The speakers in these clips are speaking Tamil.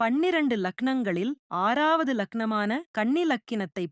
பன்னிரண்டு லக்னங்களில் ஆறாவது லக்னமான கன்னி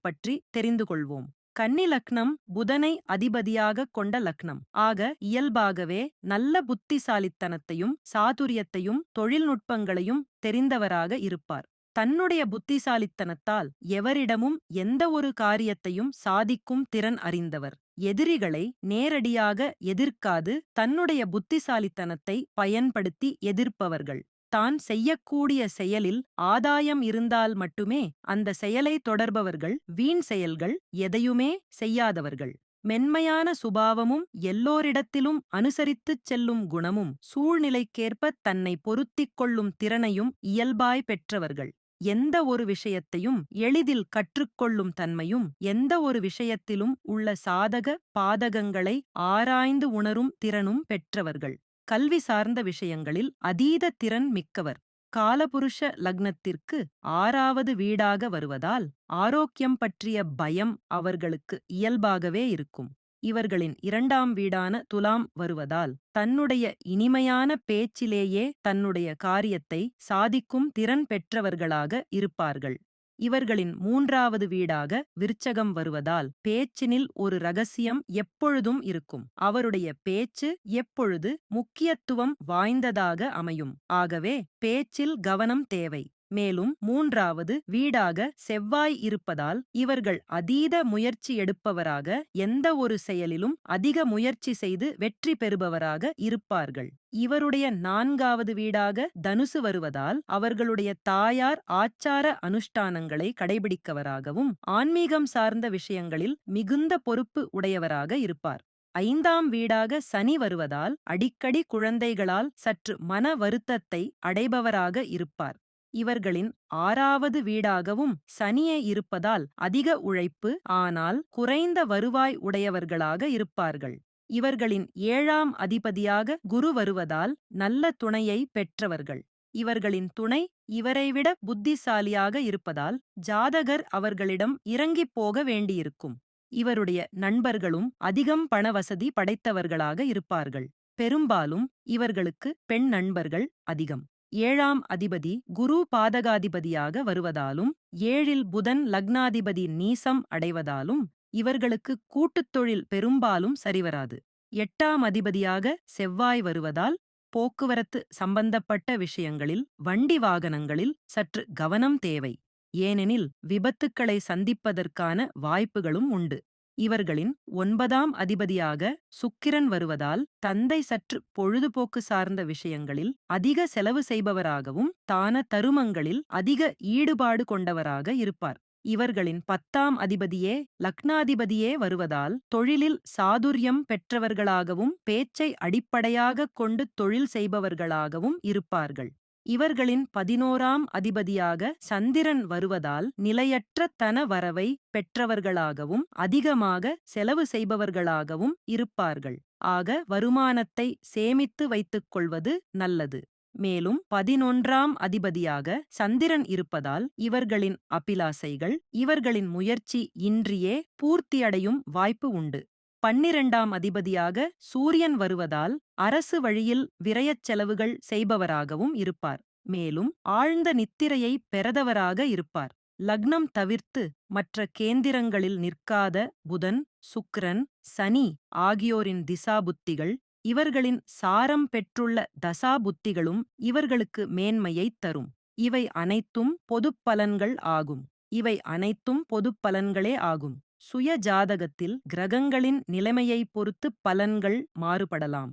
பற்றி தெரிந்து கொள்வோம். கன்னி லக்னம் புதனை அதிபதியாக கொண்ட லக்னம். ஆக இயல்பாகவே நல்ல புத்திசாலித்தனத்தையும் சாதுரியத்தையும் தொழில்நுட்பங்களையும் தெரிந்தவராக இருப்பார். தன்னுடைய புத்திசாலித்தனத்தால் எவரிடமும் எந்த ஒரு காரியத்தையும் சாதிக்கும் திறன் அறிந்தவர். எதிரிகளை நேரடியாக எதிர்க்காது தன்னுடைய புத்திசாலித்தனத்தை பயன்படுத்தி எதிர்ப்பவர்கள். தான் செய்யக்கூடிய செயலில் ஆதாயம் இருந்தால் மட்டுமே அந்த செயலை தொடர்பவர்கள் வீண் செயல்கள் எதையுமே செய்யாதவர்கள். மென்மையான சுபாவமும் எல்லோரிடத்திலும் அனுசரித்துச் செல்லும் குணமும் சூழ்நிலைக்கேற்ப தன்னை பொருத்திக் கொள்ளும் திறனையும் இயல்பாய் பெற்றவர்கள். எந்த ஒரு விஷயத்தையும் எளிதில் கற்றுக்கொள்ளும் தன்மையும் எந்த ஒரு விஷயத்திலும் உள்ள சாதக பாதகங்களை ஆராய்ந்து உணரும் திறனும் பெற்றவர்கள். கல்வி சார்ந்த விஷயங்களில் அதீத திறன் மிக்கவர். காலபுருஷ லக்னத்திற்கு ஆறாவது வீடாக வருவதால் ஆரோக்கியம் பற்றிய பயம் அவர்களுக்கு இயல்பாகவே இருக்கும். இவர்களின் இரண்டாம் வீடான துலாம் வருவதால் தன்னுடைய இனிமையான பேச்சிலேயே தன்னுடைய காரியத்தை சாதிக்கும் திறன் பெற்றவர்களாக இருப்பார்கள். இவர்களின் மூன்றாவது வீடாக விருச்சகம் வருவதால் பேச்சினில் ஒரு ரகசியம் எப்பொழுதும் இருக்கும். அவருடைய பேச்சு எப்பொழுது முக்கியத்துவம் வாய்ந்ததாக அமையும். ஆகவே பேச்சில் கவனம் தேவை. மேலும் மூன்றாவது வீடாக செவ்வாய் இருப்பதால் இவர்கள் அதீத முயற்சி எடுப்பவராக எந்த ஒரு செயலிலும் அதிக முயற்சி செய்து வெற்றி பெறுபவராக இருப்பார்கள். இவருடைய நான்காவது வீடாக தனுசு வருவதால் அவர்களுடைய தாயார் ஆச்சார அனுஷ்டானங்களை கடைபிடிக்கவராகவும் ஆன்மீகம் சார்ந்த விஷயங்களில் மிகுந்த பொறுப்பு உடையவராக இருப்பார். ஐந்தாம் வீடாக சனி வருவதால் அடிக்கடி குழந்தைகளால் சற்று மன வருத்தத்தை அடைபவராக இருப்பார். இவர்களின் ஆறாவது வீடாகவும் சனியே இருப்பதால் அதிக உழைப்பு ஆனால் குறைந்த வருவாய் உடையவர்களாக இருப்பார்கள். இவர்களின் ஏழாம் அதிபதியாக குரு வருவதால் நல்ல துணையை பெற்றவர்கள். இவர்களின் துணை இவரைவிட புத்திசாலியாக இருப்பதால் ஜாதகர் அவர்களிடம் இறங்கிப் போக வேண்டியிருக்கும். இவருடைய நண்பர்களும் அதிகம் பணவசதி படைத்தவர்களாக இருப்பார்கள். பெரும்பாலும் இவர்களுக்கு பெண் நண்பர்கள் அதிகம். ஏழாம் அதிபதி குரு பாதகாதிபதியாக வருவதாலும் ஏழில் புதன் லக்னாதிபதி நீசம் அடைவதாலும் இவர்களுக்கு கூட்டுத் தொழில் பெரும்பாலும் சரிவராது. எட்டாம் அதிபதியாக செவ்வாய் வருவதால் போக்குவரத்து சம்பந்தப்பட்ட விஷயங்களில் வண்டி வாகனங்களில் சற்று கவனம் தேவை. ஏனெனில் விபத்துக்களை சந்திப்பதற்கான வாய்ப்புகளும் உண்டு. இவர்களின் ஒன்பதாம் அதிபதியாக சுக்கிரன் வருவதால் தந்தை சற்று பொழுதுபோக்கு சார்ந்த விஷயங்களில் அதிக செலவு செய்பவராகவும் தான தருமங்களில் அதிக ஈடுபாடு கொண்டவராக இருப்பார். இவர்களின் பத்தாம் அதிபதியே லக்னாதிபதியே வருவதால் தொழிலில் சாதுரியம் பெற்றவர்களாகவும் பேச்சை அடிப்படையாகக் கொண்டு தொழில் செய்பவர்களாகவும் இருப்பார்கள். இவர்களின் பதினோராம் அதிபதியாக சந்திரன் வருவதால் நிலையற்ற தன வரவை பெற்றவர்களாகவும் அதிகமாக செலவு செய்பவர்களாகவும் இருப்பார்கள். ஆக வருமானத்தை சேமித்து வைத்துக் கொள்வது நல்லது. மேலும் பதினொன்றாம் அதிபதியாக சந்திரன் இருப்பதால் இவர்களின் அபிலாசைகள் இவர்களின் முயற்சி இன்றியே பூர்த்தியடையும் வாய்ப்பு உண்டு. பன்னிரண்டாம் அதிபதியாக சூரியன் வருவதால் அரசு வழியில் விரயச் செலவுகள் செய்பவராகவும் இருப்பார். மேலும் ஆழ்ந்த நித்திரையை பெறதவராக இருப்பார். லக்னம் தவிர்த்து மற்ற கேந்திரங்களில் நிற்காத புதன் சுக்ரன் சனி ஆகியோரின் திசாபுத்திகள் இவர்களின் சாரம் பெற்றுள்ள தசாபுத்திகளும் இவர்களுக்கு மேன்மையைத் தரும். இவை அனைத்தும் பொதுப் பலன்கள் ஆகும். இவை அனைத்தும் பொதுப் பலன்களே ஆகும். சுய ஜாதகத்தில் கிரகங்களின் நிலைமையை பொறுத்து பலன்கள் மாறுபடலாம்.